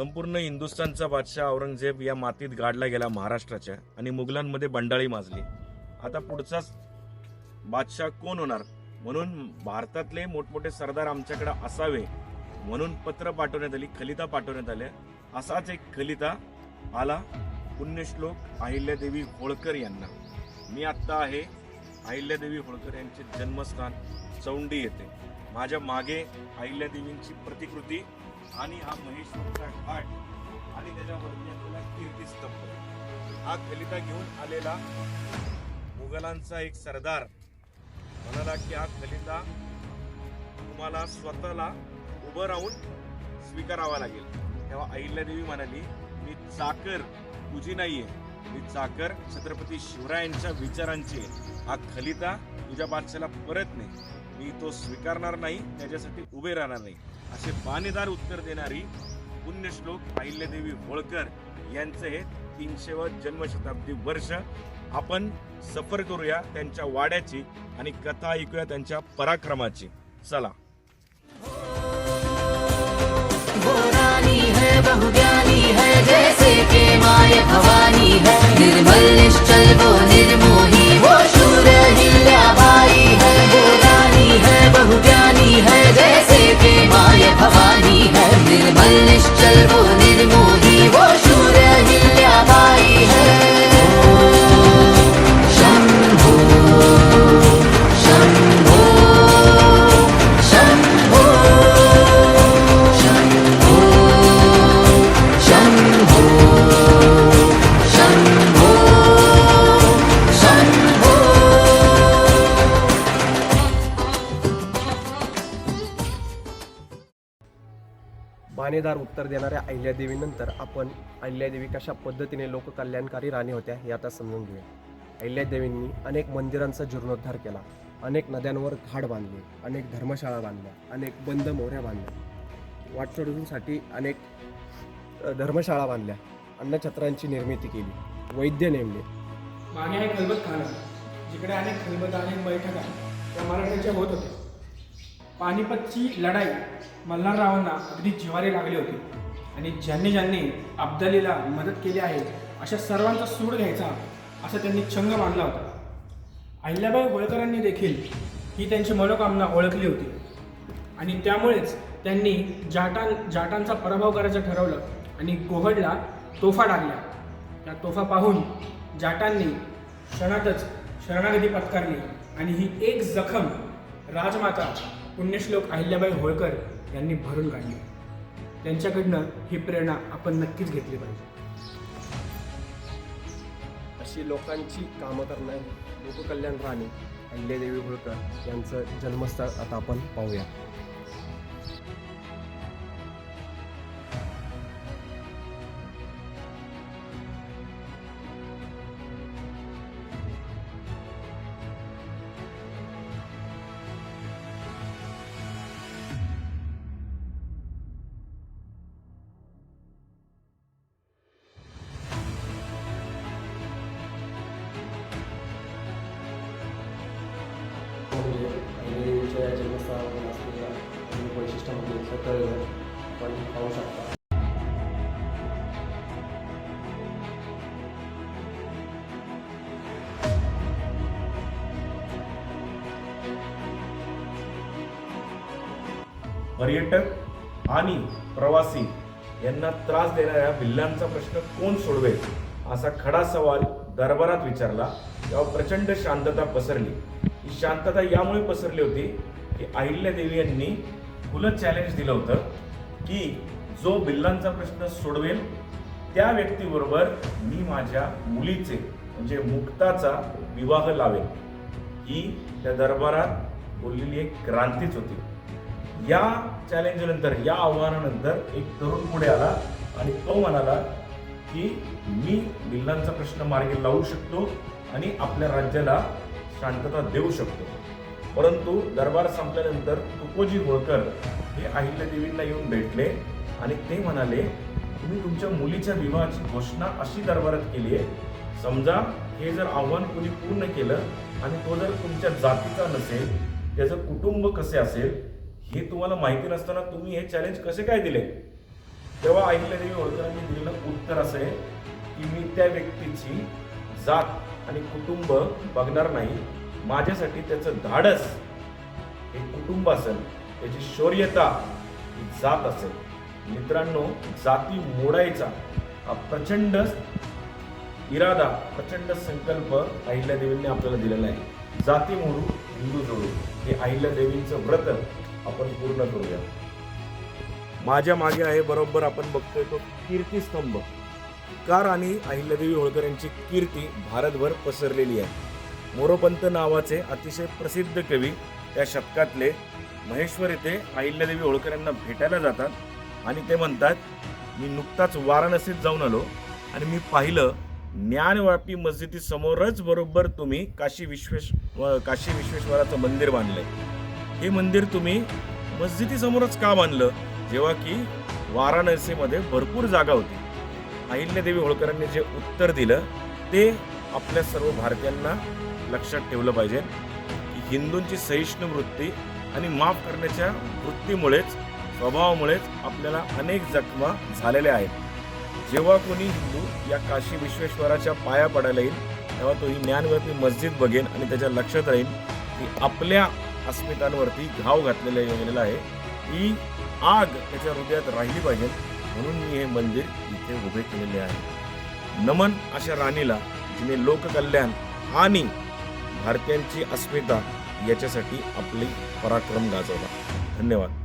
संपूर्ण हिंदुस्थानचा बादशाह औरंगजेब या मातीत गाडला गेला महाराष्ट्राच्या आणि मुघलांमध्ये बंडाळी माजली. आता पुढचाच बादशाह कोण होणार? म्हणून भारतातले मोठमोठे सरदार आमच्याकडे असावे म्हणून पत्र पाठवण्यात आली खलिता पाठवण्यात आल्या. असाच एक खलिता आला पुण्यश्लोक अहिल्यादेवी होळकर यांना. मी आत्ता आहे अहिल्यादेवी होळकर यांचे जन्मस्थान चौंडी येथे. माझ्या मागे अहिल्यादेवींची प्रतिकृती आणि हा महेश्वरचा घाट आणि त्याच्यावरती असलेला कीर्तिस्तंभ हा खलिता घेऊन आलेला मुघलांचा एक सरदार म्हणाला की हा खलिता तुम्हाला स्वतःला उभं राहून स्वीकारावा लागेल. तेव्हा अहिल्यादेवी म्हणाली मी चाकर तुझी नाहीये. मी चाकर छत्रपती शिवरायांच्या विचारांची. हा खलिता तुझ्या बादशाला परत नाही. मी तो स्वीकारणार नाही त्याच्यासाठी उभे राहणार नाही. असे बाणेदार उत्तर देणारी पुण्यश्लोक अहिल्यादेवी होळकर यांचं हे तीनशेव जन्मशताब्दी वर्ष आपण सफर करूया त्यांच्या वाड्याची आणि कथा ऐकूया त्यांच्या पराक्रमाची. चला. भवानी है निर्मल निश्चल बोले ठाणेदार उत्तर देणाऱ्या अहिल्यादेवीनंतर आपण अहिल्यादेवी कशा पद्धतीने लोककल्याणकारी राणी होत्या हे आता समजून घेऊया. अहिल्यादेवींनी अनेक मंदिरांचा जीर्णोद्धार केला अनेक नद्यांवर घाट बांधले अनेक धर्मशाळा बांधल्या अनेक बंद मोऱ्या बांधल्या. वाटसोडूंसाठी अनेक धर्मशाळा बांधल्या अन्नछत्रांची निर्मिती केली वैद्य नेमले. मागे आहे खलबत खाना जिकडे अनेक खलबत आणि बैठका त्या मराठ्यांच्या होत होत्या. पानिपतची लढाई मल्हाररावांना अगदी जिवारी लागली होती. आणि ज्यांनी ज्यांनी अब्दालीला मदत केली आहे अशा सर्वांचा सूड घ्यायचा असा त्यांनी छंग बांधला होता. अहिल्याबाई होळकरांनी देखील ही त्यांची मनोकामना ओळखली होती. आणि त्यामुळेच त्यांनी जाटां जाटांचा पराभव करायचं ठरवलं आणि गोहडला तोफा टाकल्या त्या तोफा पाहून जाटांनी क्षणातच शरणागती पत्कारली आणि ही एक जखम राजमाता पुण्यश्लोक अहिल्याबाई होळकर यांनी भरून काढले. त्यांच्याकडनं ही प्रेरणा आपण नक्कीच घेतली पाहिजे. अशी लोकांची कामं करणारी लोककल्याण राणी अहिल्यादेवी होळकर यांचं जन्मस्थळ आता आपण पाहूया. म्हणजे देवीच्या या जन्मस्थळावर असलेल्या अनेक वैशिष्ट्यामध्ये म्हणजे हे तळघर आपण पाहू शकता. पर्यटक आणि प्रवासी यांना त्रास देणाऱ्या भिल्लांचा प्रश्न कोण सोडवेल असा खडा सवाल दरबारात विचारला तेव्हा प्रचंड शांतता पसरली. शांतता यामुळे पसरली होती की अहिल्यादेवी यांनी खुलं चॅलेंज दिलं होतं की जो बिल्लांचा प्रश्न सोडवेल त्या व्यक्तीबरोबर मी माझ्या मुलीचे म्हणजे मुक्ताचा विवाह लावेल ही त्या दरबारात बोललेली एक क्रांतीच होती. या चॅलेंज नंतर या आव्हानानंतर एक तरुण पुढे आला आणि तो म्हणाला की मी बिल्लांचा प्रश्न मार्गी लावू शकतो आणि आपल्या राज्याला शांतता देऊ शकतो. परंतु दरबार संपल्यानंतर तुकोजी होळकर हे अहिल्यादेवींना येऊन भेटले आणि ते म्हणाले तुम्ही तुमच्या मुलीच्या विवाहाची घोषणा अशी दरबारात केली आहे समजा हे जर आव्हान कोणी पूर्ण केलं आणि तो जर तुमच्या जातीचा नसेल त्याचं कुटुंब कसे असेल हे तुम्हाला माहिती नसताना तुम्ही हे चॅलेंज कसे काय दिले? तेव्हा अहिल्यादेवी होळकरांनी दिलेलं उत्तर असं आहे की मी त्या व्यक्तीची जात आणि कुटुंब बघणार नाही माझ्यासाठी त्याचं धाडस हे कुटुंब असेल त्याची शौर्यता ही जात असेल. मित्रांनो जाती मोडायचा हा प्रचंड इरादा प्रचंड संकल्प अहिल्यादेवींनी आपल्याला दिलेला आहे. जाती मोडू हिंदू जोडू हे अहिल्यादेवींचं व्रत आपण पूर्ण करूया. माझ्या मागे आहे बरोबर आपण बघतोय तो कीर्तीस्तंभ. कार आणि अहिल्यादेवी होळकर यांची कीर्ती भारतभर पसरलेली आहे. मोरोपंत नावाचे अतिशय प्रसिद्ध कवी त्या शतकातले महेश्वर येथे अहिल्यादेवी होळकर यांना भेटायला जातात आणि ते म्हणतात मी नुकताच वाराणसीत जाऊन आलो आणि मी पाहिलं ज्ञानवापी मस्जिदीसमोरच बरोबर तुम्ही काशी विश्वेश काशी विश्वेश्वराचं मंदिर बांधलंय. हे मंदिर तुम्ही मस्जिदीसमोरच का बांधलं? जेव्हा की वाराणसीमध्ये भरपूर जागा होती. अहिल्यादेवी होळकरांनी जे उत्तर दिलं ते आपल्या सर्व भारतीयांना लक्षात ठेवलं पाहिजे. की हिंदूंची सहिष्णू वृत्ती आणि माफ करण्याच्या वृत्तीमुळेच स्वभावामुळेच आपल्याला अनेक जखमा झालेल्या आहेत. जेव्हा कोणी हिंदू या काशी विश्वेश्वराच्या पाया पडायला येईल तेव्हा तो ही ज्ञानव्यापी मस्जिद बघेन आणि त्याच्या लक्षात राहील की आपल्या अस्मितांवरती घाव घातलेला गेलेला आहे. ही आग त्याच्या हृदयात राहिली पाहिजे. म्हणून मी हे मंदिर इथे उभे केलेले आहे. नमन अशा राणीला जिने लोककल्याण आणि भारतीयांची अस्मिता याच्यासाठी आपली पराक्रम गाजवला. धन्यवाद.